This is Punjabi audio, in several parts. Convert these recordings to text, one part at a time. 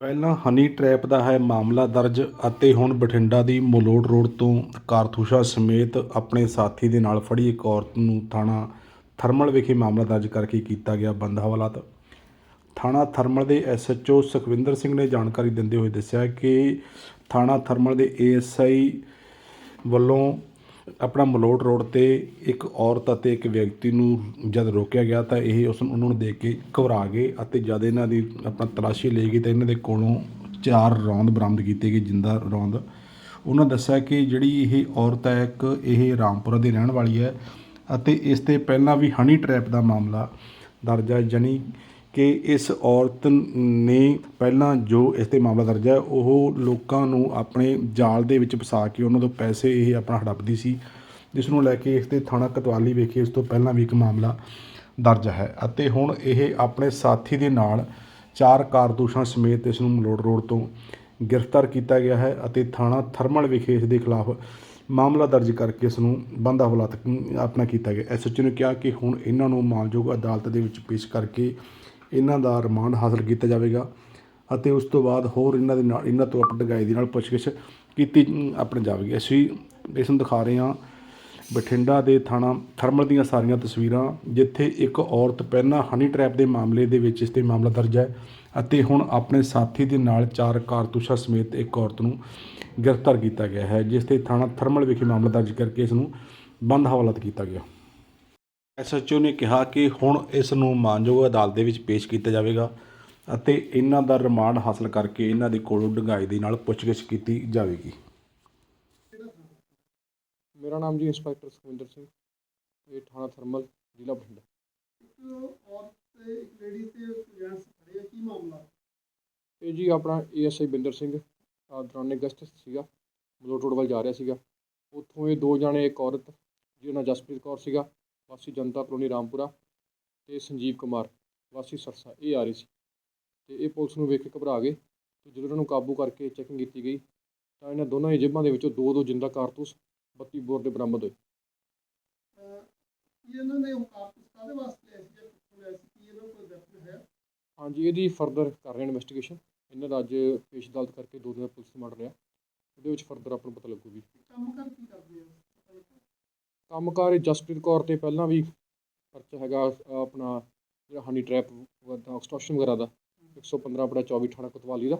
ਪਹਿਲਾਂ ਹਨੀ ਟਰੈਪ ਦਾ ਹੈ ਮਾਮਲਾ ਦਰਜ ਅਤੇ ਹੁਣ ਬਠਿੰਡਾ ਦੀ ਮਲੋਟ ਰੋਡ ਤੋਂ ਕਾਰਤੂਸ਼ਾ ਸਮੇਤ ਆਪਣੇ ਸਾਥੀ ਦੇ ਨਾਲ ਫੜੀ ਇੱਕ ਔਰਤ ਨੂੰ ਥਾਣਾ ਥਰਮਲ ਵਿਖੇ ਮਾਮਲਾ ਦਰਜ ਕਰਕੇ ਕੀਤਾ ਗਿਆ ਬੰਦ ਹਵਾਲਾਤ ਥਾਣਾ ਥਰਮਲ ਦੇ ਐਸਐਚਓ ਸੁਖਵਿੰਦਰ ਸਿੰਘ ਨੇ ਜਾਣਕਾਰੀ ਦਿੰਦੇ ਹੋਏ ਦੱਸਿਆ ਕਿ ਥਾਣਾ ਥਰਮਲ ਦੇ ਏਐਸਆਈ ਵੱਲੋਂ ਆਪਣਾ ਮਲੋਟ ਰੋਡ ਤੇ ਇੱਕ ਔਰਤ ਅਤੇ ਇੱਕ ਵਿਅਕਤੀ ਨੂੰ ਜਦ ਰੋਕਿਆ ਗਿਆ ਤਾਂ ਇਹ ਉਸ ਨੂੰ ਉਹਨਾਂ ਨੂੰ ਦੇਖ ਕੇ ਘਬਰਾ ਗਏ ਅਤੇ ਜਦ ਇਹਨਾਂ ਦੀ ਆਪਣਾ ਤਲਾਸ਼ੀ ਲਈ ਗਈ ਤਾਂ ਇਹਨਾਂ ਦੇ ਕੋਲੋਂ ਚਾਰ ਰੌਂਦ ਬਰਾਮਦ ਕੀਤੇ ਗਏ, ਜਿੰਦਾ ਰੌਂਦ। ਉਹਨਾਂ ਦੱਸਿਆ ਕਿ ਜਿਹੜੀ ਇਹ ਔਰਤ ਹੈ, ਇੱਕ ਇਹ ਰਾਮਪੁਰਾ ਦੀ ਰਹਿਣ ਵਾਲੀ ਹੈ ਅਤੇ ਇਸ ਤੇ ਪਹਿਲਾਂ ਵੀ ਹਨੀ ਟਰੈਪ ਦਾ ਮਾਮਲਾ ਦਰਜ ਹੈ, ਜਾਣੀ ਕਿ ਇਸ ਔਰਤ ਨੇ ਪਹਿਲਾਂ ਜੋ ਇਸ ਤੇ ਮਾਮਲਾ ਦਰਜ ਹੈ, ਉਹ ਲੋਕਾਂ ਨੂੰ ਆਪਣੇ ਜਾਲ ਦੇ ਵਿੱਚ ਫਸਾ ਕੇ ਉਹਨਾਂ ਤੋਂ ਪੈਸੇ ਇਹ ਆਪਣਾ ਹੜੱਪਦੀ ਸੀ। ਜਿਸ ਨੂੰ ਲੈ ਕੇ ਇਸ ਤੇ ਥਾਣਾ ਕਤਵਾਲੀ ਵਿਖੇ ਇਸ ਤੋਂ ਪਹਿਲਾਂ ਵੀ ਇੱਕ ਮਾਮਲਾ ਦਰਜ ਹੈ ਅਤੇ ਹੁਣ ਇਹ ਆਪਣੇ ਸਾਥੀ ਦੇ ਨਾਲ ਚਾਰ ਕਾਰਤੂਸਾਂ ਸਮੇਤ ਇਸ ਨੂੰ ਮਲੋੜ ਰੋਡ ਤੋਂ ਗ੍ਰਿਫਤਾਰ ਕੀਤਾ ਗਿਆ ਹੈ ਅਤੇ ਥਾਣਾ ਥਰਮਲ ਵਿਖੇ ਇਸ ਦੇ ਖਿਲਾਫ ਮਾਮਲਾ ਦਰਜ ਕਰਕੇ ਇਸ ਨੂੰ ਬੰਦਾ ਹਵਾਲਾਤ ਆਪਣਾ ਕੀਤਾ ਗਿਆ। ਐਸਐਚਓ ਨੇ ਕਿਹਾ ਕਿ ਹੁਣ ਇਹਨਾਂ ਨੂੰ ਮਾਨਯੋਗ ਅਦਾਲਤ ਦੇ ਵਿੱਚ ਪੇਸ਼ ਕਰਕੇ ਇਹਨਾਂ ਦਾ ਰਿਮਾਂਡ ਹਾਸਲ ਕੀਤਾ ਜਾਵੇਗਾ ਅਤੇ ਉਸ ਤੋਂ ਬਾਅਦ ਹੋਰ ਇਹਨਾਂ ਦੇ ਨਾਲ ਇਹਨਾਂ ਤੋਂ ਆਪਣੀ ਡਗਾਈ ਦੇ ਨਾਲ ਪੁੱਛਗਿੱਛ ਕੀਤੀ ਅਮ, ਆਪਣੇ ਜਾਵੇਗੀ। ਅਸੀਂ ਇਸ ਨੂੰ ਦਿਖਾ ਰਹੇ ਹਾਂ ਬਠਿੰਡਾ ਦੇ ਥਾਣਾ ਥਰਮਲ ਦੀਆਂ ਸਾਰੀਆਂ ਤਸਵੀਰਾਂ ਜਿੱਥੇ ਇੱਕ ਔਰਤ ਪਹਿਲਾਂ ਹਨੀ ਟਰੈਪ ਦੇ ਮਾਮਲੇ ਦੇ ਵਿੱਚ ਇਸ ਤੇ ਮਾਮਲਾ ਦਰਜ ਹੈ ਅਤੇ ਹੁਣ ਆਪਣੇ ਸਾਥੀ ਦੇ ਨਾਲ ਚਾਰ ਕਾਰਤੂਸਾਂ ਸਮੇਤ ਇੱਕ ਔਰਤ ਨੂੰ ਗ੍ਰਿਫਤਾਰ ਕੀਤਾ ਗਿਆ ਹੈ ਜਿਸ ਤੇ ਥਾਣਾ ਥਰਮਲ ਵਿਖੇ ਮਾਮਲਾ ਦਰਜ ਕਰਕੇ ਇਸ ਨੂੰ ਬੰਦ ਹਵਾਲਾਤ ਕੀਤਾ ਗਿਆ। ਐਸਐਚਓ ਨੇ ਕਿਹਾ ਕਿ ਹੁਣ ਇਸ ਨੂੰ ਮਾਨਯੋਗ ਅਦਾਲਤ ਦੇ ਵਿੱਚ ਪੇਸ਼ ਕੀਤਾ ਜਾਵੇਗਾ ਅਤੇ ਇਹਨਾਂ ਦਾ ਰਿਮਾਂਡ ਹਾਸਲ ਕਰਕੇ ਇਹਨਾਂ ਦੇ ਕੋਲੋਂ ਡੂੰਘਾਈ ਦੇ ਨਾਲ ਪੁੱਛਗਿੱਛ ਕੀਤੀ ਜਾਵੇਗੀ। ਮੇਰਾ ਨਾਮ ਜੀ ਇੰਸਪੈਕਟਰ ਸੁਖਵਿੰਦਰ ਸਿੰਘ ਇਹ ਥਾਣਾ ਥਰਮਲ ਜ਼ਿਲ੍ਹਾ ਬਠਿੰਡਾ। ਇੱਕ ਔਰਤ ਤੇ ਇੱਕ ਲੇਡੀ ਤੇ ਜੈਂਟਸ ਖੜੇ ਆ ਕੀ ਮਾਮਲਾ? ਇਹ ਜੀ ਆਪਣਾ ਏਐਸਆਈ ਬਿੰਦਰ ਸਿੰਘ ਅਹ ਦੌਰਾਨੇ ਗਸਤ ਸੀਗਾ ਮਲੋਟ ਰੋਡ ਵੱਲ ਜਾ ਰਿਹਾ ਸੀਗਾ। ਉੱਥੋਂ ਇਹ ਦੋ ਜਾਣੇ ਇੱਕ ਔਰਤ ਜਿਹਦਾ ਨਾਂ ਜਸਪ੍ਰੀਤ ਕੌਰ ਸੀਗਾ ਵਾਸੀ ਜਨਤਾ ਕਲੋਨੀ ਰਾਮਪੁਰਾ ਤੇ ਸੰਜੀਵ ਕੁਮਾਰ ਵਾਸੀ ਸਰਸਾ ਇਹ ਆ ਰਹੀ ਸੀ। ਤੇ ਇਹ ਪੁਲਿਸ ਨੂੰ ਵੇਖ ਕੇ ਘਬਰਾ ਗਏ ਤੇ ਜਦੋਂ ਇਹਨਾਂ ਨੂੰ ਕਾਬੂ ਕਰਕੇ ਚੈਕਿੰਗ ਕੀਤੀ ਗਈ ਤਾਂ ਇਹਨਾਂ ਦੋਨਾਂ ਦੀ ਜੇਬਾਂ ਦੇ ਵਿੱਚੋਂ ਦੋ ਦੋ ਜਿੰਦਾ ਕਾਰਤੂਸ 32 ਬੋਰ ਦੇ ਬਰਾਮਦ ਹੋਏ। ਇਹਨਾਂ ਨੇ ਹੁਕਾਮ ਕਾਦੇ ਵਾਸਤੇ ਲਿਆ ਸੀ? ਜਾਂ ਸੀ? ਕੀ ਇਹਨਾਂ ਕੋਈ ਵੈਪਨ ਹੈ? ਹਾਂਜੀ ਇਹਦੀ ਫਰਦਰ ਕਰ ਰਹੇ ਇਨਵੈਸਟੀਗੇਸ਼ਨ ਇਹਨਾਂ ਦਾ ਅੱਜ ਪੇਸ਼ ਅਦਾਲਤ ਕਰਕੇ ਦੋ ਦਿਨ ਪੁਲਿਸ ਰਿਮਾਂਡ ਲਿਆ ਉਹਦੇ ਵਿੱਚ ਫਰਦਰ ਆਪਾਂ ਨੂੰ ਪਤਾ ਲੱਗੂਗੀ ਕੰਮ ਕਰ ਕੀ ਕਰਦੇ ਆ? ਪਤਾ ਲੱਗਾ? ਕੰਮਕਾਰ ਇਹ ਜਸਪ੍ਰੀਤ ਕੌਰ ਤੇ ਪਹਿਲਾਂ ਵੀ ਪਰਚਾ ਹੈਗਾ ਆਪਣਾ ਜਿਹੜਾ ਹਨੀ ਟਰੈਪ ਦਾ ਐਕਸਟੋਰਸ਼ਨ ਵਗੈਰਾ ਦਾ 115 ਆਪਣਾ 24 ਥਾਣਾ ਕੋਤਵਾਲੀ ਦਾ।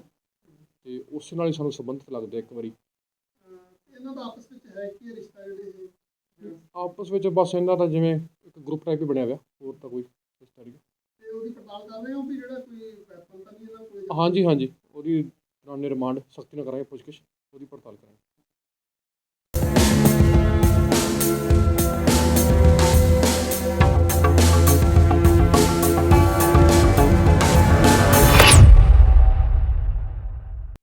ਤੇ ਉਸ ਨਾਲ ਹੀ ਸਾਨੂੰ ਸੰਬੰਧਿਤ ਲੱਗਦਾ ਇੱਕ ਵਾਰੀ। ਇਹਨਾਂ ਦਾ ਆਪਸ ਵਿੱਚ ਹੈ ਕੀ ਰਿਸ਼ਤਾ ਜਿਹੜੇ ਇਹ? ਆਪਸ ਵਿੱਚ ਬਸ ਇਹਨਾਂ ਦਾ ਜਿਵੇਂ ਇੱਕ ਗਰੁੱਪ ਟਾਈਪ ਹੀ ਬਣਿਆ ਹੋਇਆ ਹੋਰ ਤਾਂ ਕੋਈ ਇਸ ਤਰ੍ਹਾਂ ਦੀ ਤੇ ਉਹਦੀ ਪੜਤਾਲ ਕਰ ਰਹੇ ਹੋ ਵੀ ਜਿਹੜਾ ਕੋਈ ਵੈਪਨ ਤਾਂ ਨਹੀਂ ਇਹਨਾਂ ਕੋਲ? ਹਾਂਜੀ ਹਾਂਜੀ। ਉਹਦੀ ਦੌਰਾਨੇ ਰਿਮਾਂਡ ਸਖਤੀ ਨਾਲ ਕਰਾਂਗੇ ਪੁੱਛਗਿੱਛ ਉਹਦੀ ਪੜਤਾਲ ਕਰਾਂਗੇ।